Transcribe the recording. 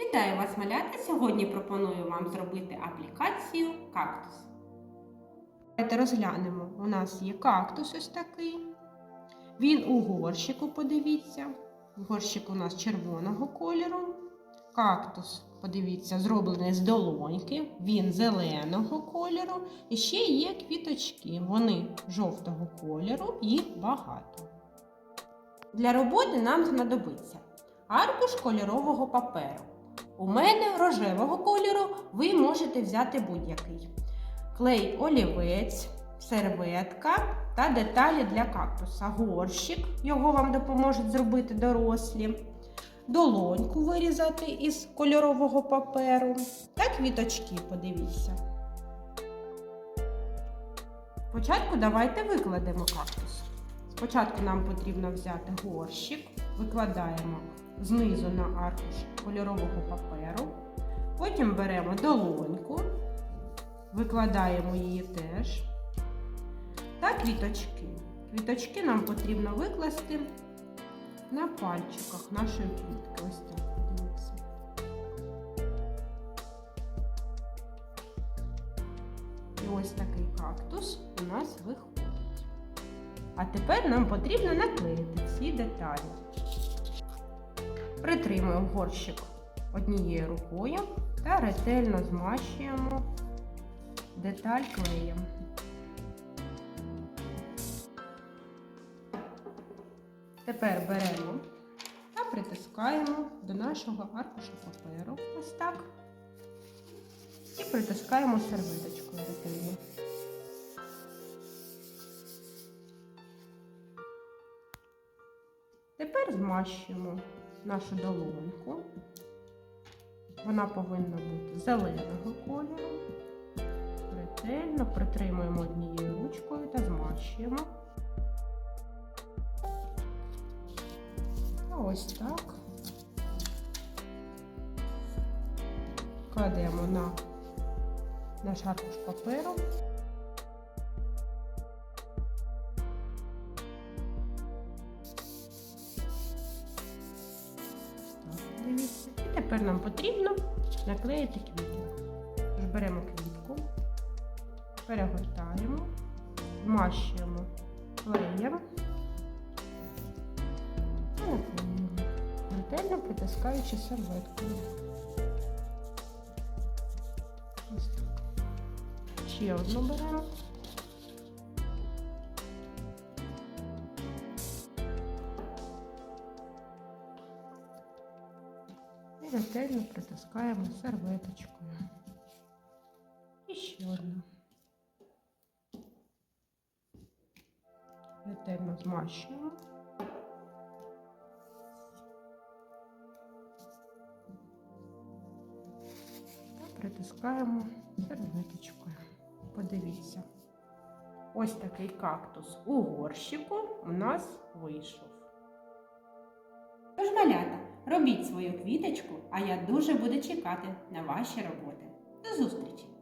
Вітаю вас, малята! Сьогодні пропоную вам зробити аплікацію кактус. Давайте розглянемо. У нас є кактус ось такий. Він у горщику, подивіться. Горщик у нас червоного кольору. Кактус, подивіться, зроблений з долоньки. Він зеленого кольору. І ще є квіточки. Вони жовтого кольору, їх багато. Для роботи нам знадобиться аркуш кольорового паперу. У мене рожевого кольору, ви можете взяти будь-який. Клей олівець, серветка та деталі для кактуса. Горщик, його вам допоможуть зробити дорослі. Долоньку вирізати із кольорового паперу та квіточки, подивіться. Спочатку давайте викладемо кактус. Спочатку нам потрібно взяти горщик, викладаємо знизу на аркуш кольорового паперу. Потім беремо долоньку, викладаємо її теж. Та квіточки. Квіточки нам потрібно викласти на пальчиках нашої квітки. Ось так. І ось такий кактус у нас виходить. А тепер нам потрібно наклеїти ці деталі. Притримуємо горщик однією рукою та ретельно змащуємо деталь клеєм. Тепер беремо та притискаємо до нашого аркуша паперу. Ось так. І притискаємо серветочкою ретельно. Тепер змащуємо нашу долоньку. Вона повинна бути зеленого кольору. Ретельно притримуємо однією ручкою та змащуємо. Ось так. Кладемо на наш аркуш паперу. Тепер нам потрібно наклеїти квітку. Тож беремо квітку, перегортаємо, змащуємо клеєм і наклеюємо, ретельно притискаючи серветкою. Ось так. Ще одну беремо. І ретельно притискаємо серветочкою. І ще одну. Ретельно змащуємо. Та притискаємо серветочкою. Подивіться. Ось такий кактус у горщику у нас вийшов. Тож, малята, робіть свою квіточку, а я дуже буду чекати на ваші роботи. До зустрічі!